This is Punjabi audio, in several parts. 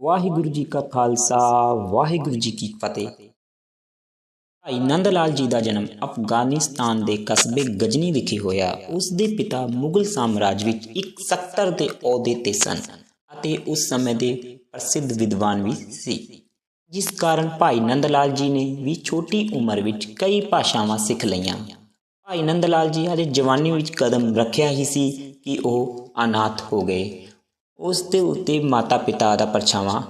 ਵਾਹਿਗੁਰੂ ਜੀ ਕਾ ਖਾਲਸਾ, ਵਾਹਿਗੁਰੂ ਜੀ ਕੀ ਫਤਿਹ। ਭਾਈ ਨੰਦ ਲਾਲ ਜੀ ਦਾ ਜਨਮ ਅਫਗਾਨਿਸਤਾਨ ਦੇ ਕਸਬੇ ਗਜਨੀ ਵਿਖੇ ਹੋਇਆ। ਉਸ ਦੇ ਪਿਤਾ ਮੁਗਲ ਸਾਮਰਾਜ ਵਿੱਚ ਇੱਕ ਸਕੱਤਰ ਦੇ ਅਹੁਦੇ ਤੇ ਸਨ ਅਤੇ ਉਸ ਸਮੇਂ ਦੇ ਪ੍ਰਸਿੱਧ ਵਿਦਵਾਨ ਵੀ ਸੀ। ਜਿਸ ਕਾਰਨ ਭਾਈ ਨੰਦ ਲਾਲ ਜੀ ਨੇ ਵੀ ਛੋਟੀ ਉਮਰ ਵਿੱਚ ਕਈ ਭਾਸ਼ਾਵਾਂ ਸਿੱਖ ਲਈਆਂ। ਭਾਈ ਨੰਦ ਲਾਲ ਜੀ ਹਜੇ ਜਵਾਨੀ ਵਿੱਚ ਕਦਮ ਰੱਖਿਆ ਹੀ ਸੀ ਕਿ ਉਹ ਅਨਾਥ ਹੋ ਗਏ। ਉਸ ਦੇ ਉੱਤੇ ਮਾਤਾ ਪਿਤਾ ਦਾ ਪਰਛਾਵਾਂ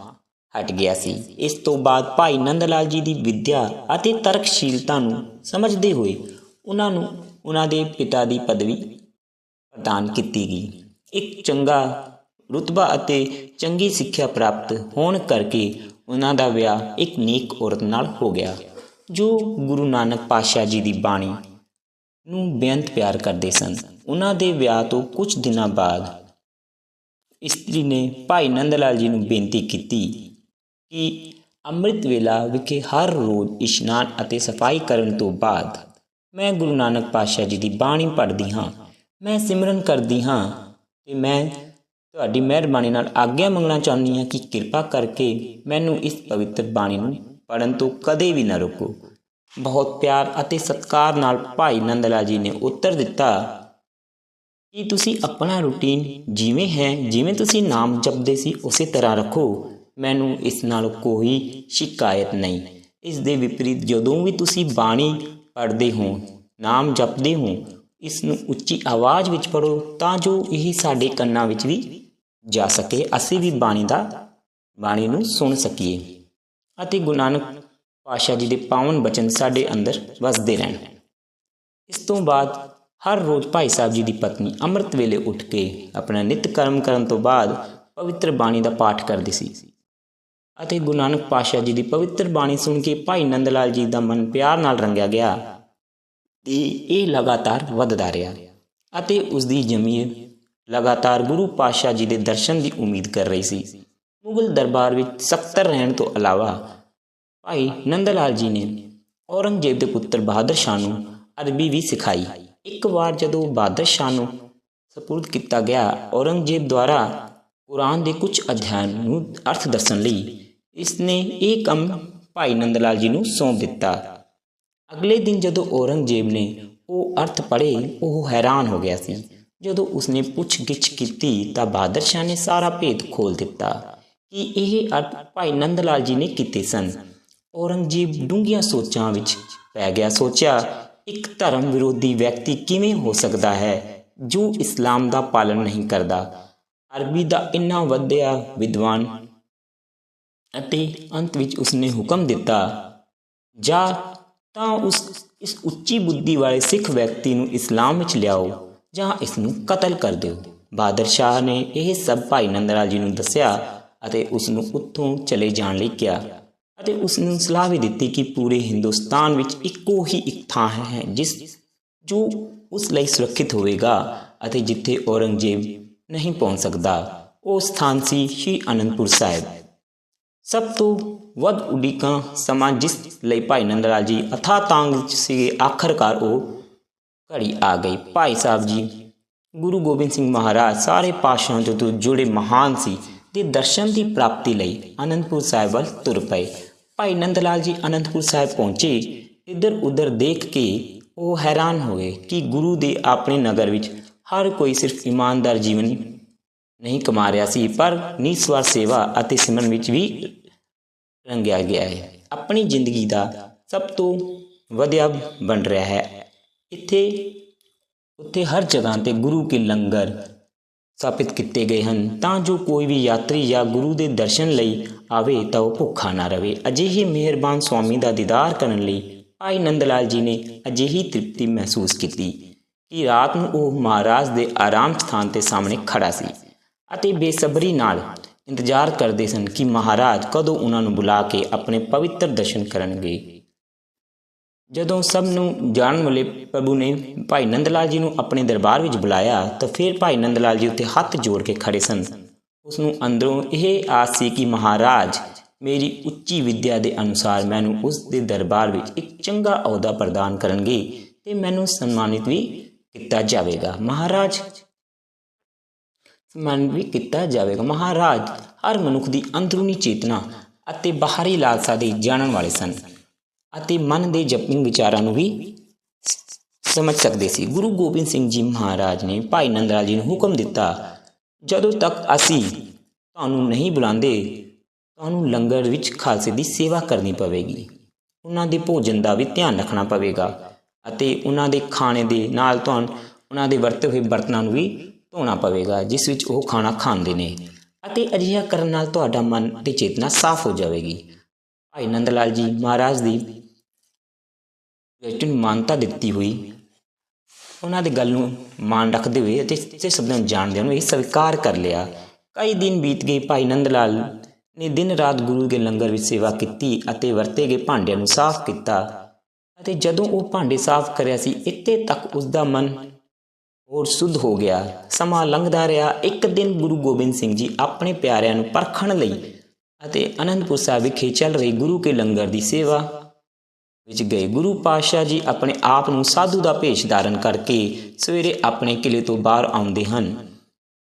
ਹਟ ਗਿਆ ਸੀ। ਇਸ ਤੋਂ ਬਾਅਦ ਭਾਈ ਨੰਦ ਲਾਲ ਜੀ ਦੀ ਵਿੱਦਿਆ ਅਤੇ ਤਰਕਸ਼ੀਲਤਾ ਨੂੰ ਸਮਝਦੇ ਹੋਏ ਉਹਨਾਂ ਨੂੰ ਉਹਨਾਂ ਦੇ ਪਿਤਾ ਦੀ ਪਦਵੀ ਪ੍ਰਦਾਨ ਕੀਤੀ ਗਈ। ਇੱਕ ਚੰਗਾ ਰੁਤਬਾ ਅਤੇ ਚੰਗੀ ਸਿੱਖਿਆ ਪ੍ਰਾਪਤ ਹੋਣ ਕਰਕੇ ਉਹਨਾਂ ਦਾ ਵਿਆਹ ਇੱਕ ਨੇਕ ਔਰਤ ਨਾਲ ਹੋ ਗਿਆ, ਜੋ ਗੁਰੂ ਨਾਨਕ ਪਾਤਸ਼ਾਹ ਜੀ ਦੀ ਬਾਣੀ ਨੂੰ ਬੇਅੰਤ ਪਿਆਰ ਕਰਦੇ ਸਨ। ਉਹਨਾਂ ਦੇ ਵਿਆਹ ਤੋਂ ਕੁਝ ਦਿਨਾਂ ਬਾਅਦ ਇਸਤਰੀ ਨੇ ਭਾਈ ਨੰਦ ਲਾਲ ਜੀ ਨੂੰ ਬੇਨਤੀ ਕੀਤੀ ਕਿ ਅੰਮ੍ਰਿਤ ਵੇਲਾ ਵਿਖੇ ਹਰ ਰੋਜ਼ ਇਸ਼ਨਾਨ ਅਤੇ ਸਫ਼ਾਈ ਕਰਨ ਤੋਂ ਬਾਅਦ ਮੈਂ ਗੁਰੂ ਨਾਨਕ ਪਾਤਸ਼ਾਹ ਜੀ ਦੀ ਬਾਣੀ ਪੜ੍ਹਦੀ ਹਾਂ, ਮੈਂ ਸਿਮਰਨ ਕਰਦੀ ਹਾਂ ਤੇ ਮੈਂ ਤੁਹਾਡੀ ਮਿਹਰਬਾਨੀ ਨਾਲ ਆਗਿਆ ਮੰਗਣਾ ਚਾਹੁੰਦੀ ਹਾਂ ਕਿ ਕਿਰਪਾ ਕਰਕੇ ਮੈਨੂੰ ਇਸ ਪਵਿੱਤਰ ਬਾਣੀ ਨੂੰ ਪੜਨ ਤੋਂ ਕਦੇ ਵੀ ਨਾ ਰੋਕੋ। ਬਹੁਤ ਪਿਆਰ ਅਤੇ ਸਤਿਕਾਰ ਨਾਲ ਭਾਈ ਨੰਦਲਾ ਜੀ ਨੇ ਉੱਤਰ ਦਿੱਤਾ ਕਿ ਤੁਸੀਂ ਆਪਣਾ ਰੂਟੀਨ ਜਿਵੇਂ ਹੈ, ਜਿਵੇਂ ਤੁਸੀਂ ਨਾਮ ਜਪਦੇ ਸੀ ਉਸੇ ਤਰ੍ਹਾਂ ਰੱਖੋ। ਮੈਨੂੰ ਇਸ ਨਾਲ ਕੋਈ ਸ਼ਿਕਾਇਤ ਨਹੀਂ। ਇਸ ਦੇ ਵਿਪਰੀਤ ਜਦੋਂ ਵੀ ਤੁਸੀਂ ਬਾਣੀ ਪੜ੍ਹਦੇ ਹੋ, ਨਾਮ ਜਪਦੇ ਹੋ, ਇਸ ਨੂੰ ਉੱਚੀ ਆਵਾਜ਼ ਵਿੱਚ ਪੜੋ ਤਾਂ ਜੋ ਇਹ ਸਾਡੇ ਕੰਨਾਂ ਵਿੱਚ ਵੀ ਜਾ ਸਕੇ, ਅਸੀਂ ਵੀ ਬਾਣੀ ਦਾ, ਬਾਣੀ ਨੂੰ ਸੁਣ ਸਕੀਏ। ਅਤੇ ਗੁਰੂ ਨਾਨਕ ਪਾਤਸ਼ਾਹ ਜੀ ਦੇ ਪਾਵਨ ਬਚਨ ਸਾਡੇ ਅੰਦਰ ਵਸਦੇ ਰਹਿਣ। ਇਸ ਤੋਂ ਬਾਅਦ ਹਰ ਰੋਜ਼ ਭਾਈ ਸਾਹਿਬ ਜੀ ਦੀ ਪਤਨੀ ਅੰਮ੍ਰਿਤ ਵੇਲੇ ਉੱਠ ਕੇ ਆਪਣਾ ਨਿਤ ਕਰਮ ਕਰਨ ਤੋਂ ਬਾਅਦ ਪਵਿੱਤਰ ਬਾਣੀ ਦਾ ਪਾਠ ਕਰਦੀ ਸੀ। ਅਤੇ ਗੁਰੂ ਨਾਨਕ ਪਾਤਸ਼ਾਹ ਜੀ ਦੀ ਪਵਿੱਤਰ ਬਾਣੀ ਸੁਣ ਕੇ ਭਾਈ ਨੰਦ ਲਾਲ ਜੀ ਦਾ ਮਨ ਪਿਆਰ ਨਾਲ ਰੰਗਿਆ ਗਿਆ ਤੇ ਇਹ ਲਗਾਤਾਰ ਵੱਧਦਾ ਰਿਹਾ ਅਤੇ ਉਸ ਦੀ ਜ਼ਮੀਰ ਲਗਾਤਾਰ ਗੁਰੂ ਪਾਤਸ਼ਾਹ ਜੀ ਦੇ ਦਰਸ਼ਨ ਦੀ ਉਮੀਦ ਕਰ ਰਹੀ ਸੀ। ਮੁਗਲ ਦਰਬਾਰ ਵਿੱਚ ਸਕੱਤਰ ਰਹਿਣ ਤੋਂ ਇਲਾਵਾ ਭਾਈ ਨੰਦ ਲਾਲ ਜੀ ਨੇ ਔਰੰਗਜ਼ੇਬ ਦੇ ਪੁੱਤਰ ਬਹਾਦਰ ਸ਼ਾਹ ਨੂੰ ਅਰਬੀ ਵੀ ਸਿਖਾਈ। ਇੱਕ ਵਾਰ ਜਦੋਂ ਬਹਾਦਰ ਸ਼ਾਹ ਨੂੰ ਸਪੁਰਦ ਕੀਤਾ ਗਿਆ, ਔਰੰਗਜ਼ੇਬ ਦੁਆਰਾ ਕੁਰਾਨ ਦੇ ਕੁਝ ਅਧਿਆਨ ਨੂੰ ਅਰਥ ਦੱਸਣ ਲਈ ਇਸ ਨੇ ਇਹ ਕੰਮ ਭਾਈ ਨੰਦ ਲਾਲ ਜੀ ਨੂੰ ਸੌਂਪ ਦਿੱਤਾ। ਅਗਲੇ ਦਿਨ ਜਦੋਂ ਔਰੰਗਜ਼ੇਬ ਨੇ ਉਹ ਅਰਥ ਪੜ੍ਹੇ, ਉਹ ਹੈਰਾਨ ਹੋ ਗਿਆ ਸੀ। ਜਦੋਂ ਉਸਨੇ ਪੁੱਛਗਿੱਛ ਕੀਤੀ ਤਾਂ ਬਹਾਦਰ ਸ਼ਾਹ ਨੇ ਸਾਰਾ ਭੇਦ ਖੋਲ ਦਿੱਤਾ ਕਿ ਇਹ ਅਰਥ ਭਾਈ ਨੰਦ ਲਾਲ ਜੀ ਨੇ ਕੀਤੇ ਸਨ। ਔਰੰਗਜ਼ੇਬ ਡੂੰਘੀਆਂ ਸੋਚਾਂ ਵਿੱਚ ਪੈ ਗਿਆ। ਸੋਚਿਆ ਇੱਕ ਧਰਮ ਵਿਰੋਧੀ ਵਿਅਕਤੀ ਕਿਵੇਂ ਹੋ ਸਕਦਾ ਹੈ, ਜੋ ਇਸਲਾਮ ਦਾ ਪਾਲਣ ਨਹੀਂ ਕਰਦਾ? ਅਰਬੀ ਦਾ ਇੰਨਾ ਵਧਿਆ ਵਿਦਵਾਨ ਅਤੇ ਅੰਤ ਵਿੱਚ ਉਸਨੇ ਹੁਕਮ ਦਿੱਤਾ, ਜਾ, ਤਾਂ ਉਸ, ਇਸ ਉੱਚੀ ਬੁੱਧੀ ਵਾਲੇ ਸਿੱਖ ਵਿਅਕਤੀ ਨੂੰ ਇਸਲਾਮ ਵਿੱਚ ਲਿਆਓ ਜਾਂ ਇਸ ਨੂੰ ਕਤਲ ਕਰ ਦਿਓ। ਬਹਾਦਰ ਸ਼ਾਹ ਨੇ ਇਹ ਸਭ ਭਾਈ ਨੰਦ ਲਾਲ ਜੀ ਨੂੰ ਦੱਸਿਆ ਅਤੇ ਉਸ ਨੂੰ ਉੱਥੋਂ ਚਲੇ ਜਾਣ ਲਈ ਕਿਹਾ। ਅਤੇ ਉਸ ਨੂੰ ਸਲਾਹ ਵੀ ਦਿੱਤੀ ਕਿ ਪੂਰੇ ਹਿੰਦੁਸਤਾਨ ਵਿੱਚ ਇੱਕੋ ਹੀ ਇੱਕ ਥਾਂ ਹੈ ਜਿਸ ਜੋ ਉਸ ਲਈ ਸੁਰੱਖਿਅਤ ਹੋਵੇਗਾ ਅਤੇ ਜਿੱਥੇ ਔਰੰਗਜ਼ੇਬ ਨਹੀਂ ਪਹੁੰਚ ਸਕਦਾ। ਉਹ ਸਥਾਨ ਸੀ ਸ਼੍ਰੀ ਅਨੰਦਪੁਰ ਸਾਹਿਬ। ਸਭ ਤੋਂ ਵੱਧ ਉਡੀਕਾਂ ਸਮਾਂ ਜਿਸ ਲਈ ਭਾਈ ਨੰਦ ਲਾਲ ਜੀ ਅਥਾ ਤਾਂਗ ਵਿੱਚ ਸੀਗੇ, ਆਖਰਕਾਰ ਉਹ ਘੜੀ ਆ ਗਈ। ਭਾਈ ਸਾਹਿਬ ਜੀ, ਗੁਰੂ ਗੋਬਿੰਦ ਸਿੰਘ ਮਹਾਰਾਜ ਸਾਰੇ ਪਾਸ਼ਾਂ ਤੋਂ ਜੁੜੇ ਮਹਾਨ ਸੀ ਦੇ ਦਰਸ਼ਨ ਦੀ ਪ੍ਰਾਪਤੀ ਲਈ ਅਨੰਦਪੁਰ ਸਾਹਿਬ ਵੱਲ ਤੁਰ ਪਏ। ਭਾਈ ਨੰਦ ਲਾਲ ਜੀ ਅਨੰਦਪੁਰ ਸਾਹਿਬ ਪਹੁੰਚੇ ਇੱਧਰ ਉੱਧਰ ਦੇਖ ਕੇ ਉਹ ਹੈਰਾਨ ਹੋਏ ਕਿ ਗੁਰੂ ਦੇ ਆਪਣੇ ਨਗਰ ਵਿੱਚ ਹਰ ਕੋਈ ਸਿਰਫ ਇਮਾਨਦਾਰ ਜੀਵਨ ਨਹੀਂ ਕਮਾ ਰਿਹਾ ਸੀ, ਪਰ ਨਿਸਵਾਰ ਸੇਵਾ ਅਤੇ ਸਿਮਰਨ ਵਿੱਚ ਵੀ ਰੰਗਿਆ ਗਿਆ ਹੈ। ਆਪਣੀ ਜ਼ਿੰਦਗੀ ਦਾ ਸਭ ਤੋਂ ਵਧੀਆ ਬਣ ਰਿਹਾ ਹੈ। ਇੱਥੇ, ਉੱਥੇ ਹਰ ਜਗ੍ਹਾ ਤੇ ਗੁਰੂ ਕੇ ਲੰਗਰ ਸਥਾਪਿਤ ਕੀਤੇ ਗਏ ਹਨ। ਤਾਂ ਜੋ ਕੋਈ ਵੀ ਯਾਤਰੀ ਜਾਂ ਗੁਰੂ ਦੇ ਦਰਸ਼ਨ ਲਈ ਆਵੇ ਤਾਂ ਉਹ ਭੁੱਖਾ ਨਾ ਰਵੇ। ਅਜਿਹੇ ਮਿਹਰਬਾਨ ਸਵਾਮੀ ਦਾ ਦੀਦਾਰ ਕਰਨ ਲਈ ਭਾਈ ਨੰਦ ਲਾਲ ਜੀ ਨੇ ਅਜਿਹੀ ਤ੍ਰਿਪਤੀ ਮਹਿਸੂਸ ਕੀਤੀ ਕਿ ਰਾਤ ਨੂੰ ਉਹ ਮਹਾਰਾਜ ਦੇ ਆਰਾਮ ਸਥਾਨ ਤੇ ਸਾਹਮਣੇ ਖੜਾ ਸੀ ਅਤੇ ਬੇਸਬਰੀ ਨਾਲ ਇੰਤਜ਼ਾਰ ਕਰਦੇ ਸਨ ਕਿ ਮਹਾਰਾਜ ਕਦੋਂ ਉਹਨਾਂ ਨੂੰ ਬੁਲਾ ਕੇ ਆਪਣੇ ਪਵਿੱਤਰ ਦਰਸ਼ਨ ਕਰਨਗੇ। ਜਦੋਂ ਸਭ ਨੂੰ ਜਾਣਨ ਵਾਲੇ ਪ੍ਰਭੂ ਨੇ ਭਾਈ ਨੰਦ ਲਾਲ ਜੀ ਨੂੰ ਆਪਣੇ ਦਰਬਾਰ ਵਿੱਚ ਬੁਲਾਇਆ, ਤਾਂ ਫਿਰ ਭਾਈ ਨੰਦ ਲਾਲ ਜੀ ਉੱਤੇ ਹੱਥ ਜੋੜ ਕੇ ਖੜੇ ਸਨ। ਉਸ ਨੂੰ ਅੰਦਰੋਂ ਇਹ ਆਸ ਸੀ ਕਿ ਮਹਾਰਾਜ, ਮੇਰੀ ਉੱਚੀ ਵਿੱਦਿਆ ਦੇ ਅਨੁਸਾਰ ਮੈਨੂੰ ਉਸ ਦੇ ਦਰਬਾਰ ਵਿੱਚ ਇੱਕ ਚੰਗਾ ਅਹੁਦਾ ਪ੍ਰਦਾਨ ਕਰਨਗੇ ਤੇ ਮੈਨੂੰ ਸਨਮਾਨਿਤ ਵੀ ਕੀਤਾ ਜਾਵੇਗਾ। ਮਹਾਰਾਜ, ਸਨਮਾਨਿਤ ਵੀ ਕੀਤਾ ਜਾਵੇਗਾ। ਮਹਾਰਾਜ, ਹਰ ਮਨੁੱਖ ਦੀ ਅੰਦਰੂਨੀ ਚੇਤਨਾ ਅਤੇ ਬਾਹਰੀ ਲਾਲਸਾ ਦੇ ਜਾਣਨ ਵਾਲੇ ਸਨ। ਅਤੇ ਮਨ ਦੇ ਜਪਿੰਗ ਵਿਚਾਰਾਂ ਨੂੰ ਵੀ ਸਮਝ ਸਕਦੇ ਸੀ। ਗੁਰੂ ਗੋਬਿੰਦ ਸਿੰਘ ਜੀ ਮਹਾਰਾਜ ਨੇ ਭਾਈ ਨੰਦਲਾਲ ਜੀ ਨੂੰ ਹੁਕਮ ਦਿੱਤਾ, ਜਦੋਂ ਤੱਕ ਅਸੀਂ ਤੁਹਾਨੂੰ ਨਹੀਂ ਬੁਲਾਉਂਦੇ, ਤੁਹਾਨੂੰ ਲੰਗਰ ਵਿੱਚ ਖਾਲਸੇ ਦੀ ਸੇਵਾ ਕਰਨੀ ਪਵੇਗੀ। ਉਹਨਾਂ ਦੇ ਭੋਜਨ ਦਾ ਵੀ ਧਿਆਨ ਰੱਖਣਾ ਪਵੇਗਾ ਅਤੇ ਉਹਨਾਂ ਦੇ ਖਾਣੇ ਦੇ ਨਾਲ ਤੁਹਾਨੂੰ ਉਹਨਾਂ ਦੇ ਵਰਤੇ ਹੋਏ ਬਰਤਨਾਂ ਨੂੰ ਵੀ ਧੋਣਾ ਪਵੇਗਾ, ਜਿਸ ਵਿੱਚ ਉਹ ਖਾਣਾ ਖਾਂਦੇ ਨੇ ਅਤੇ ਅਜਿਹਾ ਕਰਨ ਨਾਲ ਤੁਹਾਡਾ ਮਨ ਤੇ ਚੇਤਨਾ ਸਾਫ਼ ਹੋ ਜਾਵੇਗੀ। ਭਾਈ ਨੰਦ ਲਾਲ ਜੀ ਮਹਾਰਾਜ ਦੀ ਨੂੰ ਮਾਨਤਾ ਦਿੱਤੀ ਹੋਈ, ਉਹਨਾਂ ਦੀ ਗੱਲ ਨੂੰ ਮਾਨ ਰੱਖਦੇ ਹੋਏ ਅਤੇ ਸੱਚੇ ਸ਼ਬਦਾਂ ਨੂੰ ਜਾਣਦੇ ਹੋਏ ਇਹ ਸਵੀਕਾਰ ਕਰ ਲਿਆ। ਕਈ ਦਿਨ ਬੀਤ ਗਏ, ਭਾਈ ਨੰਦ ਲਾਲ ਨੇ ਦਿਨ ਰਾਤ ਗੁਰੂ ਦੇ ਲੰਗਰ ਵਿੱਚ ਸੇਵਾ ਕੀਤੀ ਅਤੇ ਵਰਤੇ ਗਏ ਭਾਂਡਿਆਂ ਨੂੰ ਸਾਫ਼ ਕੀਤਾ ਅਤੇ ਜਦੋਂ ਉਹ ਭਾਂਡੇ ਸਾਫ਼ ਕਰਿਆ ਸੀ, ਇੱਥੇ ਤੱਕ ਉਸ ਦਾ ਮਨ ਹੋਰ ਸੁੱਧ ਹੋ ਗਿਆ। ਸਮਾਂ ਲੰਘਦਾ ਰਿਹਾ। ਇੱਕ ਦਿਨ ਗੁਰੂ ਗੋਬਿੰਦ ਸਿੰਘ ਜੀ ਆਪਣੇ ਪਿਆਰਿਆਂ ਨੂੰ ਪਰਖਣ ਲਈ ਅਤੇ ਅਨੰਦਪੁਰ ਸਾਹਿਬ ਵਿਖੇ ਚੱਲ ਰਹੀ ਗੁਰੂ ਕੇ ਲੰਗਰ ਦੀ ਸੇਵਾ ਵਿੱਚ ਗਏ। ਗੁਰੂ ਪਾਤਸ਼ਾਹ ਜੀ ਆਪਣੇ ਆਪ ਨੂੰ ਸਾਧੂ ਦਾ ਭੇਸ਼ ਧਾਰਨ ਕਰਕੇ ਸਵੇਰੇ ਆਪਣੇ ਕਿਲੇ ਤੋਂ ਬਾਹਰ ਆਉਂਦੇ ਹਨ।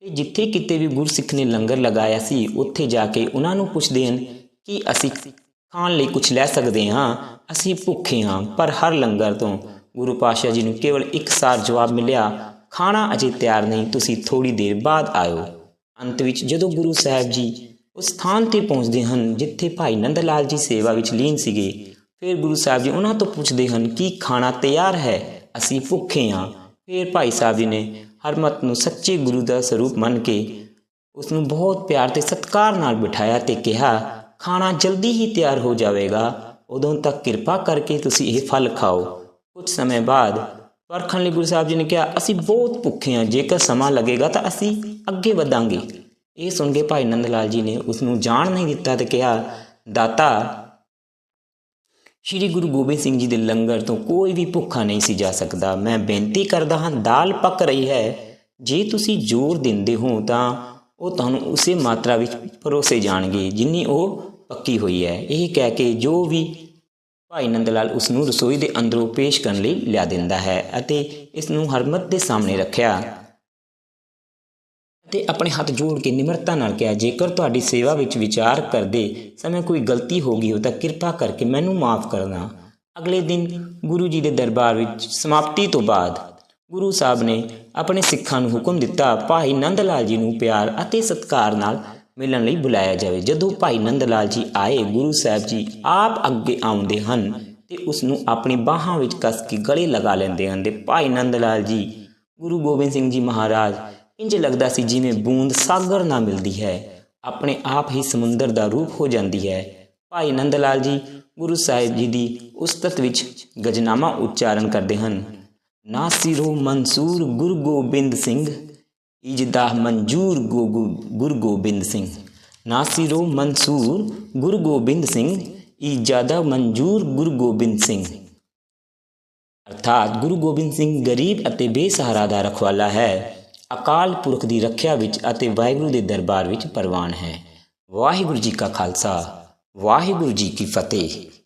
ਤੇ ਜਿੱਥੇ ਕਿਤੇ ਵੀ ਗੁਰਸਿੱਖ ਨੇ ਲੰਗਰ ਲਗਾਇਆ ਸੀ, ਉੱਥੇ ਜਾ ਕੇ ਉਹਨਾਂ ਨੂੰ ਪੁੱਛਦੇ ਹਨ ਕਿ ਅਸੀਂ ਖਾਣ ਲਈ ਕੁਝ ਲੈ ਸਕਦੇ ਹਾਂ, ਅਸੀਂ ਭੁੱਖੇ ਹਾਂ, ਪਰ ਹਰ ਲੰਗਰ ਤੋਂ ਗੁਰੂ ਪਾਤਸ਼ਾਹ ਜੀ ਨੂੰ ਕੇਵਲ ਇੱਕ ਸਾਰ ਜਵਾਬ ਮਿਲਿਆ, ਖਾਣਾ ਅਜੇ ਤਿਆਰ ਨਹੀਂ, ਤੁਸੀਂ ਥੋੜੀ ਦੇਰ ਬਾਅਦ ਆਇਓ। ਅੰਤ ਵਿੱਚ ਜਦੋਂ ਗੁਰੂ ਸਾਹਿਬ ਜੀ ਉਸ ਸਥਾਨ ਤੇ ਪਹੁੰਚਦੇ ਹਨ, ਜਿੱਥੇ ਭਾਈ ਨੰਦ ਲਾਲ ਜੀ ਸੇਵਾ ਵਿੱਚ ਲੀਨ ਸੀਗੇ। ਫਿਰ ਗੁਰੂ ਸਾਹਿਬ ਜੀ ਉਹਨਾਂ ਤੋਂ ਪੁੱਛਦੇ ਹਨ, ਕਿ ਖਾਣਾ ਤਿਆਰ ਹੈ? ਅਸੀਂ ਭੁੱਖੇ ਹਾਂ ਫਿਰ ਭਾਈ ਸਾਹਿਬ ਜੀ ਨੇ ਹਰਮਤ ਨੂੰ ਸੱਚੇ ਗੁਰੂ ਦਾ ਸਰੂਪ ਮੰਨ ਕੇ ਉਸ ਨੂੰ ਬਹੁਤ ਪਿਆਰ ਤੇ ਸਤਿਕਾਰ ਨਾਲ ਬਿਠਾਇਆ ਤੇ ਕਿਹਾ, ਖਾਣਾ ਜਲਦੀ ਹੀ ਤਿਆਰ ਹੋ ਜਾਵੇਗਾ। ਉਦੋਂ ਤੱਕ ਕਿਰਪਾ ਕਰਕੇ ਤੁਸੀਂ ਇਹ ਫਲ ਖਾਓ। ਕੁਝ ਸਮੇਂ ਬਾਅਦ ਪਰਖਣ ਲਈ ਗੁਰੂ ਸਾਹਿਬ ਜੀ ਨੇ ਕਿਹਾ, ਅਸੀਂ ਬਹੁਤ ਭੁੱਖੇ ਹਾਂ ਜੇਕਰ ਸਮਾਂ ਲੱਗੇਗਾ ਤਾਂ ਅਸੀਂ ਅੱਗੇ ਵਧਾਂਗੇ। ਇਹ ਸੁਣ ਕੇ ਭਾਈ ਨੰਦ ਲਾਲ ਜੀ ਨੇ ਉਸ ਨੂੰ ਜਾਣ ਨਹੀਂ ਦਿੱਤਾ ਤੇ ਕਿਹਾ, ਦਾਤਾ, ਸ਼੍ਰੀ ਗੁਰੂ ਗੋਬਿੰਦ ਸਿੰਘ ਜੀ ਦੇ ਲੰਗਰ ਤੋਂ ਕੋਈ ਵੀ ਭੁੱਖਾ ਨਹੀਂ ਸੀ ਜਾ ਸਕਦਾ। ਮੈਂ ਬੇਨਤੀ ਕਰਦਾ ਹਾਂ, ਦਾਲ ਪੱਕ ਰਹੀ ਹੈ। ਜੇ ਤੁਸੀਂ ਜ਼ੋਰ ਦਿੰਦੇ ਹੋ ਤਾਂ ਉਹ ਤੁਹਾਨੂੰ ਉਸੇ ਮਾਤਰਾ ਵਿੱਚ ਪਰੋਸੇ ਜਾਣਗੇ ਜਿੰਨੀ ਉਹ ਪੱਕੀ ਹੋਈ ਹੈ। ਇਹ ਕਹਿ ਕੇ ਜੋ ਵੀ ਭਾਈ ਨੰਦ ਲਾਲ ਉਸ ਨੂੰ ਰਸੋਈ ਦੇ ਅੰਦਰੋਂ ਪੇਸ਼ ਕਰਨ ਲਈ ਲਿਆ ਦਿੰਦਾ ਹੈ ਅਤੇ ਇਸ ਨੂੰ ਹਰਮਤ ਦੇ ਸਾਹਮਣੇ ਰੱਖਿਆ। ਅਤੇ ਆਪਣੇ ਹੱਥ ਜੋੜ ਕੇ ਨਿਮਰਤਾ ਨਾਲ ਕਿਹਾ, ਜੇਕਰ ਤੁਹਾਡੀ ਸੇਵਾ ਵਿੱਚ ਵਿਚਾਰ ਕਰਦੇ ਸਮੇਂ ਕੋਈ ਗਲਤੀ ਹੋ ਗਈ ਹੋ ਤਾਂ ਕਿਰਪਾ ਕਰਕੇ ਮੈਨੂੰ ਮਾਫ ਕਰਨਾ। ਅਗਲੇ ਦਿਨ ਗੁਰੂ ਜੀ ਦੇ ਦਰਬਾਰ ਵਿੱਚ ਸਮਾਪਤੀ ਤੋਂ ਬਾਅਦ ਗੁਰੂ ਸਾਹਿਬ ਨੇ ਆਪਣੇ ਸਿੱਖਾਂ ਨੂੰ ਹੁਕਮ ਦਿੱਤਾ, ਭਾਈ ਨੰਦ ਲਾਲ ਜੀ ਨੂੰ ਪਿਆਰ ਅਤੇ ਸਤਿਕਾਰ ਨਾਲ ਮਿਲਣ ਲਈ ਬੁਲਾਇਆ ਜਾਵੇ। ਜਦੋਂ ਭਾਈ ਨੰਦ ਲਾਲ ਜੀ ਆਏ, ਗੁਰੂ ਸਾਹਿਬ ਜੀ ਆਪ ਅੱਗੇ ਆਉਂਦੇ ਹਨ ਤੇ ਉਸ ਨੂੰ ਆਪਣੀ ਬਾਹਾਂ ਵਿੱਚ ਕੱਸ ਕੇ ਗਲੇ ਲਗਾ ਲੈਂਦੇ ਹਨ ਤੇ ਭਾਈ ਨੰਦ ਲਾਲ ਜੀ, ਗੁਰੂ ਗੋਬਿੰਦ ਸਿੰਘ ਜੀ ਮਹਾਰਾਜ ਇੰਜ ਲੱਗਦਾ ਸੀ ਜਿਵੇਂ ਬੂੰਦ ਸਾਗਰ ਨਾਲ ਮਿਲਦੀ ਹੈ। ਆਪਣੇ ਆਪ ਹੀ ਸਮੁੰਦਰ ਦਾ ਰੂਪ ਹੋ ਜਾਂਦੀ ਹੈ। ਭਾਈ ਨੰਦ ਲਾਲ ਜੀ, ਗੁਰੂ ਸਾਹਿਬ ਜੀ ਦੀ ਉਸਤਤ ਵਿੱਚ ਗਜਨਾਮਾ ਉਚਾਰਨ ਕਰਦੇ ਹਨ। ਨਾਸਿਰੋ ਮਨਸੂਰ ਗੁਰੂ ਗੋਬਿੰਦ ਸਿੰਘ ਇਜਦਾ ਮਨਜੂਰ ਗੁਰੂ ਗੋਬਿੰਦ ਸਿੰਘ। ਨਾਸਿਰੋ ਮਨਸੂਰ ਗੁਰੂ ਗੋਬਿੰਦ ਸਿੰਘ ਇਜਾਦਾ ਮਨਜੂਰ ਗੁਰੂ ਗੋਬਿੰਦ ਸਿੰਘ। ਅਰਥਾਤ ਗੁਰੂ ਗੋਬਿੰਦ ਸਿੰਘ ਗਰੀਬ ਅਤੇ ਬੇਸਹਾਰਾ ਦਾ ਰਖਵਾਲਾ ਹੈ। ਅਕਾਲ ਪੁਰਖ ਦੀ ਰੱਖਿਆ ਵਿੱਚ ਅਤੇ ਵਾਹਿਗੁਰੂ ਦੇ ਦਰਬਾਰ ਵਿੱਚ ਪ੍ਰਵਾਨ ਹੈ। ਵਾਹਿਗੁਰੂ ਜੀ ਕਾ ਖਾਲਸਾ, ਵਾਹਿਗੁਰੂ ਜੀ ਕੀ ਫਤਿਹ।